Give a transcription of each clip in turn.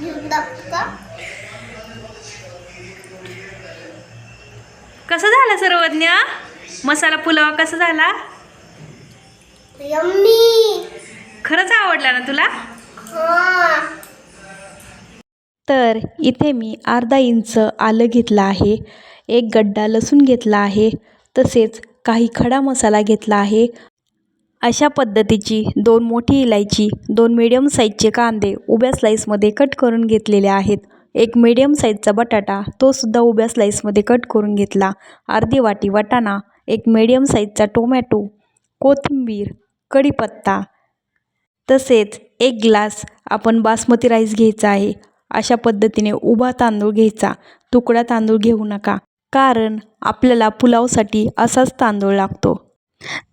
घेऊन दाखवू का कसं झालं सर्वज्ञ? मसाला पुलाव कसा झाला? यम्मी. खरंच आवडला ना तुला? हा. तर इथे मी अर्धा इंच आलं घेतलं आहे एक गड्डा लसूण घेतला आहे तसेच काही खडा मसाला घेतला आहे अशा पद्धतीची दोन मोठी इलायची दोन मीडियम साईजचे कांदे उभ्या स्लाईसमध्ये कट करून घेतलेले आहेत. एक मीडियम साईजचा बटाटा तो सुद्धा उभ्या स्लाईसमध्ये कट करून घेतला. अर्धी वाटी वाटाणा एक मिडियम साईजचा टोमॅटो कोथिंबीर कढीपत्ता तसेच एक ग्लास आपण बासमती राईस घ्यायचा आहे. अशा पद्धतीने उभा तांदूळ घ्यायचा. तुकडा तांदूळ घेऊ नका कारण आपल्याला पुलावसाठी असाच तांदूळ लागतो.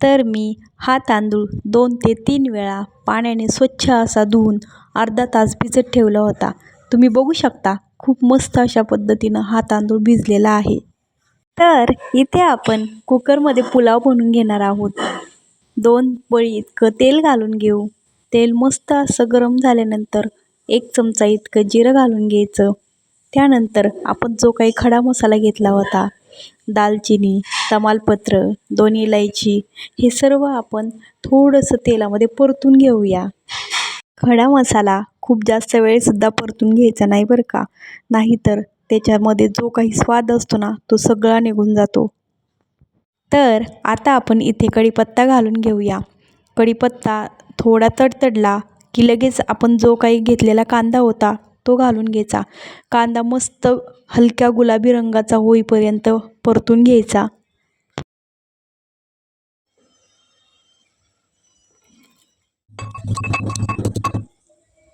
तर मी हा तांदूळ दोन ते तीन वेळा पाण्याने स्वच्छ असा धुवून अर्धा तास भिजत ठेवला होता. तुम्ही बघू शकता खूप मस्त अशा पद्धतीनं हा तांदूळ भिजलेला आहे. तर इथे आपण कुकरमध्ये पुलाव बनवून घेणार आहोत. दोन बळी इतकं तेल घालून घेऊ. तेल मस्त असं गरम झाल्यानंतर एक चमचा इतकं जिरं घालून घ्यायचं. त्यानंतर आपण जो काही खडा मसाला घेतला होता दालचिनी तमालपत्र दोन इलायची हे सर्व आपण थोडंसं तेलामध्ये परतून घेऊया. खडा मसाला खूप जास्त वेळसुद्धा परतून घ्यायचा नाही बरं का? नाहीतर त्याच्यामध्ये जो काही स्वाद असतो ना तो सगळा निघून जातो. तर आता आपण इथे कढीपत्ता घालून घेऊया. कढीपत्ता थोडा तडतडला की लगेच आपण जो काही घेतलेला कांदा होता तो घालून घ्यायचा. कांदा मस्त हलक्या गुलाबी रंगाचा होईपर्यंत परतून घ्यायचा.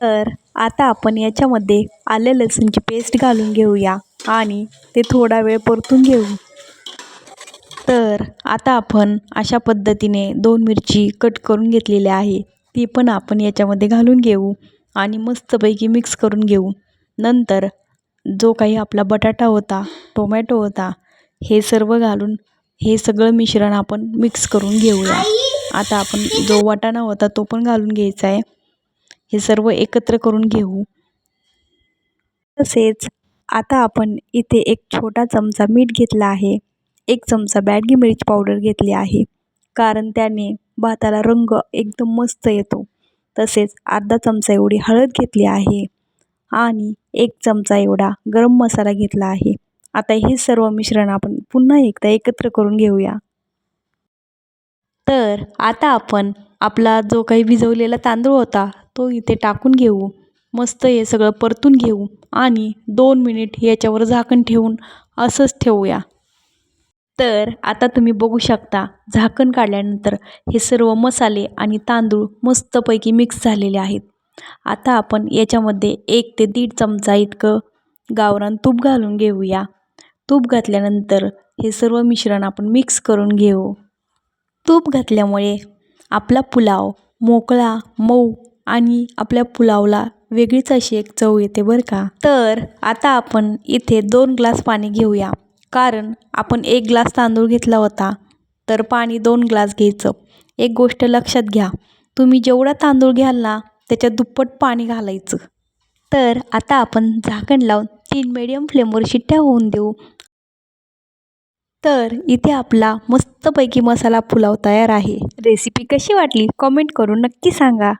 तर आता आपण याच्यामध्ये आले लसूणची पेस्ट घालून घेऊया आणि ते थोडा वेळ परतून घेऊ. तर आता आपण अशा पद्धतीने दोन मिरची कट करून घेतलेली आहे ती पण आपण याच्यामध्ये घालून घेऊ. आणि मस्तपैकी मिक्स करून घेऊ. नंतर जो काही आपला बटाटा होता टोमॅटो होता हे सर्व घालून हे सगळं मिश्रण आपण मिक्स करून घेऊया. आता आपण जो वाटाणा होता तो पण घालून घ्यायचा आहे. हे सर्व एकत्र करून घेऊ. तसेच आता आपण इथे एक छोटा चमचा मीठ घेतला आहे. एक चमचा बॅडगी मिरची पावडर घेतली आहे. कारण त्याने भाताला रंग एकदम मस्त येतो. तसेच अर्धा चमचा एवढी हळद घेतली आहे आणि एक चमचा एवढा गरम मसाला घेतला आहे. आता हे सर्व मिश्रण आपण पुन्हा एकदा एकत्र करून घेऊया. तर आता आपण आपला जो काही भिजवलेला तांदूळ होता तो इथे टाकून घेऊ. मस्त हे सगळं परतून घेऊ आणि दोन मिनिट याच्यावर झाकण ठेवून असंच ठेवूया. तर आता तुम्ही बघू शकता झाकण काढल्यानंतर हे सर्व मसाले आणि तांदूळ मस्तपैकी मिक्स झालेले आहेत. आता आपण याच्यामध्ये एक ते दीड चमचा इतकं गावरान तूप घालून घेऊया. तूप घातल्यानंतर हे सर्व मिश्रण आपण मिक्स करून घेऊ. तूप घातल्यामुळे आपला पुलाव मोकळा मऊ आणि आपल्या पुलावला वेगळीच अशी एक चव येते बरं का? तर आता आपण इथे दोन ग्लास पाणी घेऊया. कारण आपण एक ग्लास तांदूळ घेतला होता तर पाणी दोन ग्लास घ्यायचं. एक गोष्ट लक्षात घ्या तुम्ही जेवढा तांदूळ घ्याल ना त्याच्या दुप्पट पाणी घालायचं. तर आता आपण झाकण लावून तीन मिडियम फ्लेमवर शिट्ट्या होऊन देऊ. तर इथे आपला मस्तपैकी मसाला पुलाव तयार आहे. रेसिपी कशी वाटली? कॉमेंट करून नक्की सांगा.